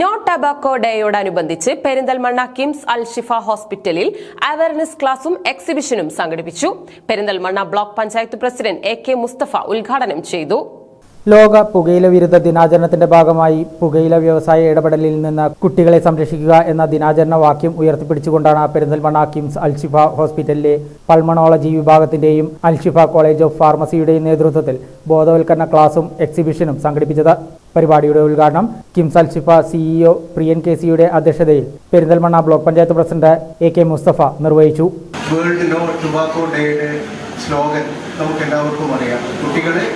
No tobacco ഡേയോടനുബന്ധിച്ച് പെരിന്തൽമണ്ണ കിംസ് അൽ ഷിഫ ഹോസ്പിറ്റലിൽ awareness ക്ലാസും എക്സിബിഷനും സംഘടിപ്പിച്ചു. Perinthalmanna block panchayat president A K Mustafa ഉദ്ഘാടനം ചെയ്തു. ലോക പുകയില വിരുദ്ധ ദിനാചരണത്തിന്റെ ഭാഗമായി പുകയില വ്യവസായ ഇടപെടലിൽ നിന്ന് കുട്ടികളെ സംരക്ഷിക്കുക എന്ന ദിനാചരണ വാക്യം ഉയർത്തിപ്പിടിച്ചുകൊണ്ടാണ് പെരിന്തൽമണ്ണ കിംസ് അൽഷിഫ ഹോസ്പിറ്റലിലെ പൾമണോളജി വിഭാഗത്തിന്റെയും അൽഷിഫ കോളേജ് ഓഫ് ഫാർമസിയുടെയും നേതൃത്വത്തിൽ ബോധവൽക്കരണ ക്ലാസും എക്സിബിഷനും സംഘടിപ്പിച്ചത്. പരിപാടിയുടെ ഉദ്ഘാടനം കിംസൽ ഷിഫ സിഇഒ പ്രിയൻ കെ സിയുടെ അധ്യക്ഷതയിൽ Perinthalmanna block panchayat president A K Mustafa നിർവഹിച്ചു. വേൾഡ് നോ ടുബാക്കോ ഡേയുടെ സ്ലോഗൻ നമുക്ക് എല്ലാവർക്കും അറിയാം. കുട്ടികളെ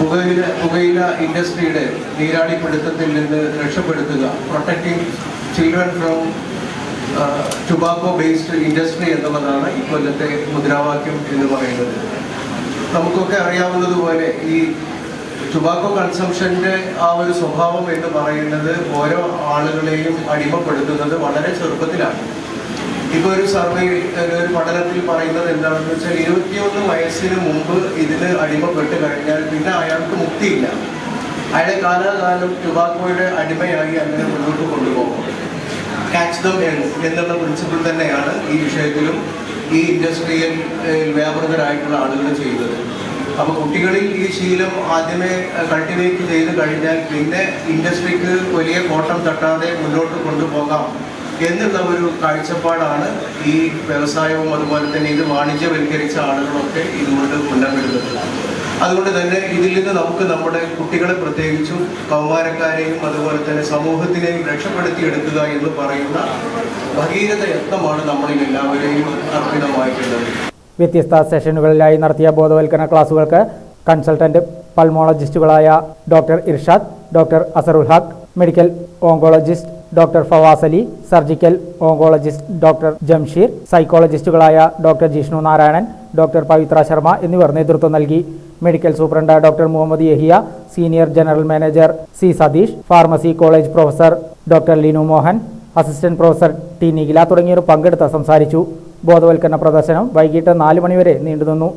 പുകയില പുകയില ഇൻഡസ്ട്രിയുടെ നീരാളിപ്പിടുത്തത്തിൽ നിന്ന് രക്ഷപ്പെടുത്തുക protecting children from tobacco based industry എന്നുള്ളതാണ് ഇക്കൊല്ലത്തെ മുദ്രാവാക്യം എന്ന് പറയുന്നത്. നമുക്കൊക്കെ അറിയാവുന്നതുപോലെ ഈ ടുബാക്കോ കൺസംഷന്റെ ആ ഒരു സ്വഭാവം എന്ന് പറയുന്നത് ഓരോ ആളുകളെയും അടിമപ്പെടുത്തുന്നത് വളരെ ചെറുപ്പത്തിലാണ്. ഇപ്പൊ ഒരു സർവേ ഒരു പഠനത്തിൽ പറയുന്നത് എന്താണെന്ന് വെച്ചാൽ ഇരുപത്തിയൊന്ന് വയസ്സിന് മുമ്പ് ഇതിന് അടിമപ്പെട്ട് കഴിഞ്ഞാൽ പിന്നെ അയാൾക്ക് മുക്തിയില്ല. അയാളെ കാലാകാലം ടുബാക്കോയുടെ അടിമയായി അങ്ങനെ മുന്നോട്ട് കൊണ്ടുപോകും. കാച്ച് ദം എന്നുള്ള പ്രിൻസിപ്പിൾ തന്നെയാണ് ഈ വിഷയത്തിലും ഈ ഇൻഡസ്ട്രിയിൽ വ്യാപൃതരായിട്ടുള്ള ആളുകൾ ചെയ്യുന്നത്. അപ്പൊ കുട്ടികളിൽ ഈ ശീലം ആദ്യമേ കൾട്ടിവേറ്റ് ചെയ്ത് കഴിഞ്ഞാൽ പിന്നെ ഇൻഡസ്ട്രിക്ക് വലിയ കോട്ടം തട്ടാതെ മുന്നോട്ട് കൊണ്ടുപോകാം എന്നുള്ള ഒരു കാഴ്ചപ്പാടാണ് ഈ വ്യവസായവും അതുപോലെ തന്നെ ഇത് വാണിജ്യവൽക്കരിച്ച ആളുകളൊക്കെ ഇതുകൊണ്ട് മുന്നമിടുന്നത് അതുകൊണ്ട് തന്നെ ഇതിൽ നിന്ന് നമുക്ക് നമ്മുടെ കുട്ടികളെ പ്രത്യേകിച്ചും കൗമാരക്കാരെയും അതുപോലെ തന്നെ സമൂഹത്തിനെയും രക്ഷപ്പെടുത്തിയെടുക്കുക എന്ന് പറയുന്ന ഭഗീരഥ യത്നമാണ് നമ്മളിൽ എല്ലാവരെയും അർപ്പിതമായിട്ടുള്ളത്. വ്യത്യസ്ത സെഷനുകളിലായി നടത്തിയ ബോധവൽക്കരണ ക്ലാസുകൾക്ക് consultant പൾമോളജിസ്റ്റുകളായ doctor Irshad doctor Azarul Haq medical oncologist doctor Fawaz Ali surgical oncologist doctor Jamsheer സൈക്കോളജിസ്റ്റുകളായ doctor Jishnu Narayanan doctor Pavithra Sharma എന്നിവർ നേതൃത്വം നൽകി. Medical superintendent doctor Muhammad Yahiya senior general manager C Satheesh pharmacy college professor doctor Linu Mohan assistant professor T Nikhila തുടങ്ങിയവർ പങ്കെടുത്ത് സംസാരിച്ചു. ബോധവൽക്കരണ പ്രദർശനം വൈകിട്ട് നാല് മണിവരെ നീണ്ടുനിന്നു.